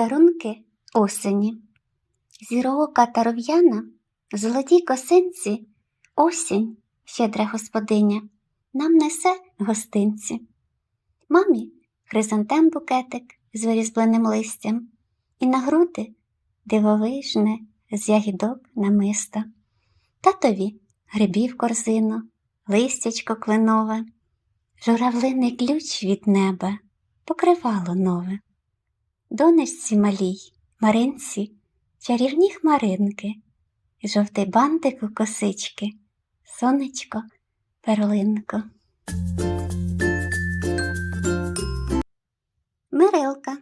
Дарунки осені. Зіроока та ров'яна, золотій косинці, осінь, щедра господиня, нам несе гостинці. Мамі хризантем букетик з вирізбленим листям, і на груди дивовижне з ягідок намиста. Татові грибів корзину, листячко кленове, журавлиний ключ від неба, покривало нове. Донечці малій, Маринці, чарівні хмаринки, жовтий бантик у косички, сонечко, перлинко. Мирилка.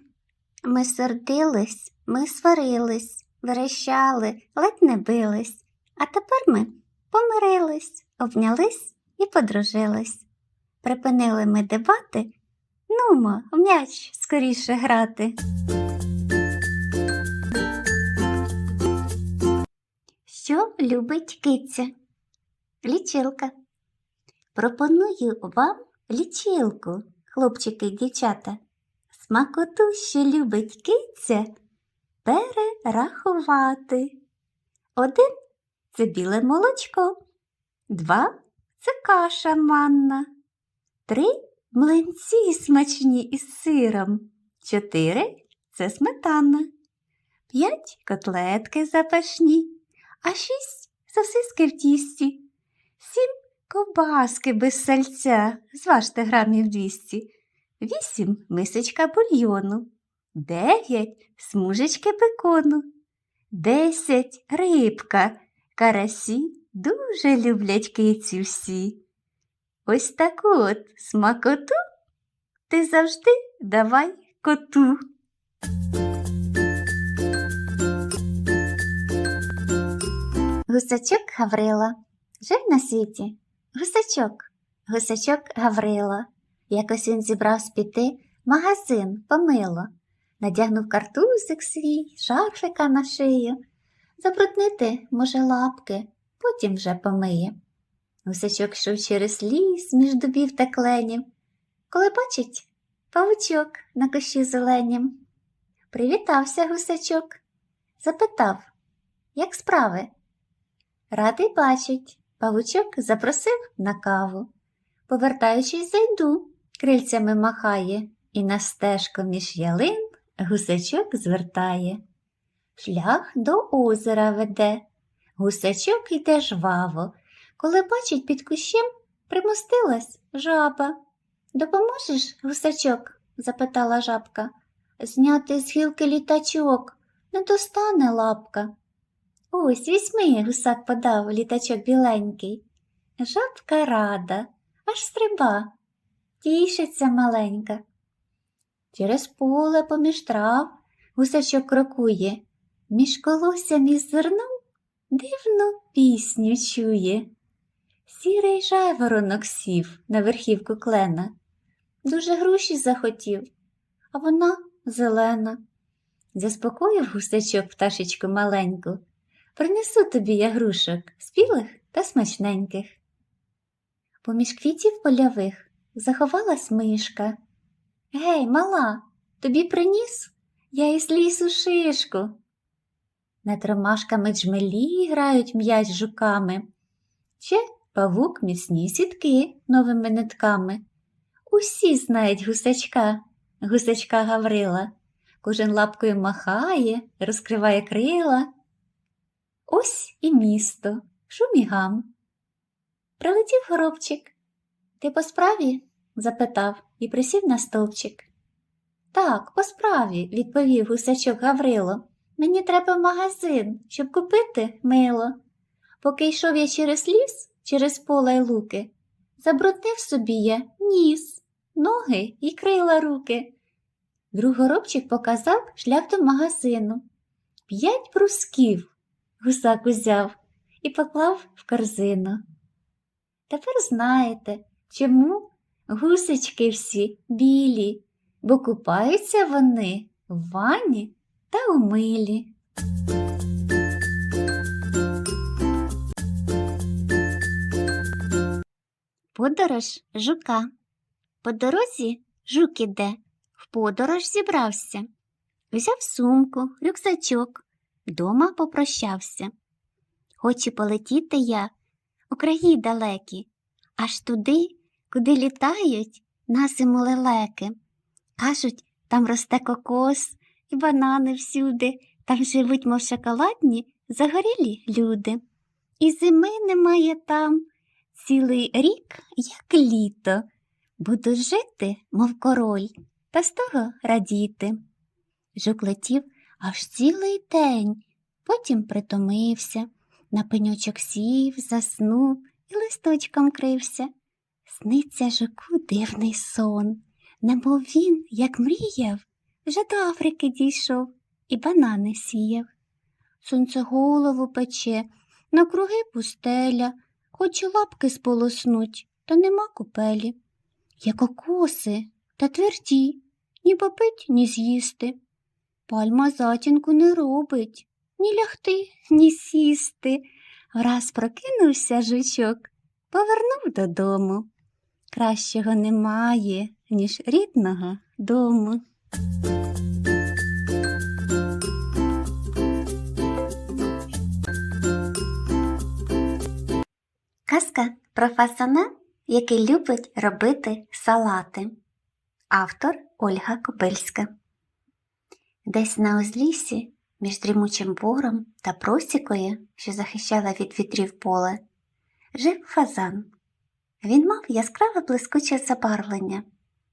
Ми сердились, ми сварились, верещали, ледь не бились, а тепер ми помирились, обнялись і подружились. Припинили ми дебати, нумо, в м'яч скоріше грати. Що любить киця? Лічилка. Пропоную вам лічилку, хлопчики й дівчата. Смакоту, що любить киця, перерахувати. Один це біле молочко, два це каша манна, три млинці смачні із сиром, чотири це сметана, п'ять котлетки запашні, а шість сосиски в тісті, сім ковбаски без сальця, зважте грамів 200, вісім мисочка бульйону, дев'ять смужечки бекону, десять рибка, карасі дуже люблять киці всі. Ось таку от смакоту ти завжди давай коту. Гусачок Гаврила жив на світі. Гусачок, гусачок Гаврила. Якось він зібрався піти в магазин помило, надягнув картузик свій, шарфика на шию, забруднити, може, лапки, потім вже помиє. Гусачок йшов через ліс між дубів та кленів, коли бачить павучок на кущі зеленім. Привітався гусачок, запитав, як справи? Радий бачить, павучок запросив на каву. Повертаючись, зайду, крильцями махає, і на стежку між ялин гусачок звертає. Шлях до озера веде, гусачок йде жваво, коли бачить під кущем примостилась жаба. Допоможеш, гусачок? запитала жабка. Зняти з гілки літачок, не достане лапка. Ось візьми, гусак подав літачок біленький. Жабка рада, аж стриба, тішиться маленька. Через поле поміж трав гусачок крокує, між колоссям і зерном дивну пісню чує. Сірий жайворонок сів на верхівку клена. Дуже груші захотів, а вона зелена. Заспокоїв гусачок пташечку маленьку. Принесу тобі я грушок спілих та смачненьких. Поміж квітів польових заховалась мишка. Гей, мала, тобі приніс? Я із лісу шишку. Над ромашками джмелі грають м'яч жуками. Ще павук міцні сітки новими нитками. Усі знають гусачка, гусачка Гаврила. Кожен лапкою махає, розкриває крила. Ось і місто, шум і гам. Прилетів горобчик. Ти по справі? запитав і присів на стовпчик. Так, по справі, відповів гусачок Гаврило. Мені треба в магазин, щоб купити мило. Поки йшов я через ліс, через пола й луки, забруднив собі я ніс, ноги і крила руки. Друг горобчик показав шлях до магазину. П'ять брусків гусак узяв і поклав в корзину. Тепер знаєте, чому гусечки всі білі, бо купаються вони в ванні та у милі. Подорож жука. По дорозі жук іде, в подорож зібрався. взяв сумку, рюкзачок, дома попрощався. Хочу полетіти я у краї далекі, аж туди, куди літають на зиму лелеки. Кажуть, там росте кокос і банани всюди, там живуть, мов шоколадні, загорілі люди. І зими немає там цілий рік, як літо. Буду жити, мов король, та з того радіти. Жук летів аж цілий день, потім притомився, на пеньочок сів, заснув і листочком крився. Сниться жуку дивний сон, немов він, як мріяв, вже до Африки дійшов і банани сіяв. Сонце голову пече, накруги пустеля, хоче лапки сполоснуть, та нема купелі. Є кокоси та тверді, ні попить, ні з'їсти. Пальма затінку не робить, ні лягти, ні сісти. Враз прокинувся жучок, повернув додому. Кращого немає, ніж рідного дому. Казка про фасана, який любить робити салати. Автор Ольга Кобильська. Десь на узліссі, між дрімучим бором та просікою, що захищала від вітрів поле, жив фазан. Він мав яскраве блискуче забарвлення,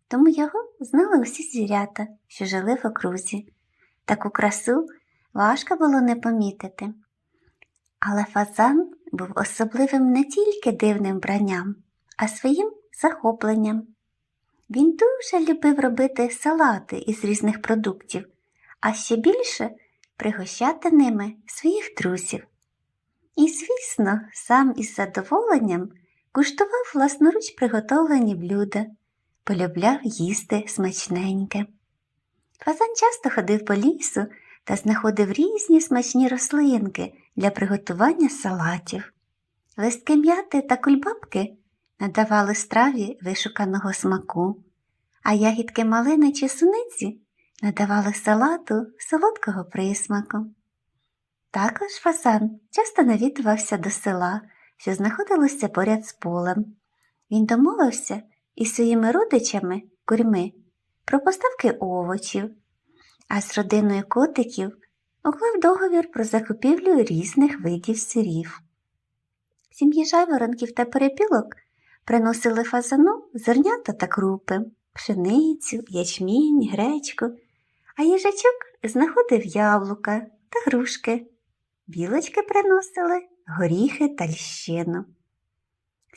тому його знали усі звірята, що жили в окрузі. Таку красу важко було не помітити. Але фазан був особливим не тільки дивним вбранням, а своїм захопленням. Він дуже любив робити салати із різних продуктів, а ще більше пригощати ними своїх друзів. І, звісно, сам із задоволенням куштував власноруч приготовлені блюда, полюбляв їсти смачненьке. Фазан часто ходив по лісу та знаходив різні смачні рослинки для приготування салатів. Листки м'яти та кульбабки надавали страві вишуканого смаку, а ягідки малини чи суниці надавали салату солодкого присмаку. Також фасан часто навідувався до села, що знаходилося поряд з полем. Він домовився із своїми родичами курьми про поставки овочів, а з родиною котиків уклав договір про закупівлю різних видів сирів. Сім'ї жайворонків та перепілок приносили фазану зернята та крупи, пшеницю, ячмінь, гречку, а їжачок знаходив яблука та грушки. Білочки приносили горіхи та ліщину.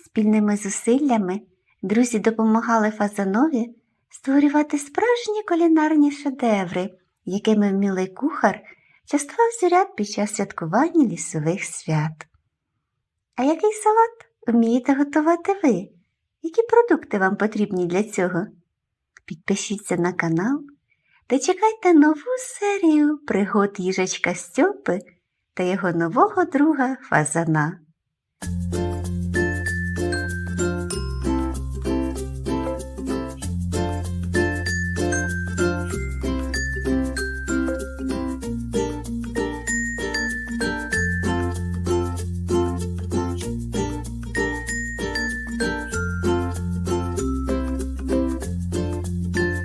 Спільними зусиллями друзі допомагали фазанові створювати справжні кулінарні шедеври, якими вмілий кухар частував зірят під час святкування лісових свят. А який салат вмієте готувати ви? Які продукти вам потрібні для цього? Підпишіться на канал та чекайте нову серію пригод їжачка Стьопи та його нового друга Фазана.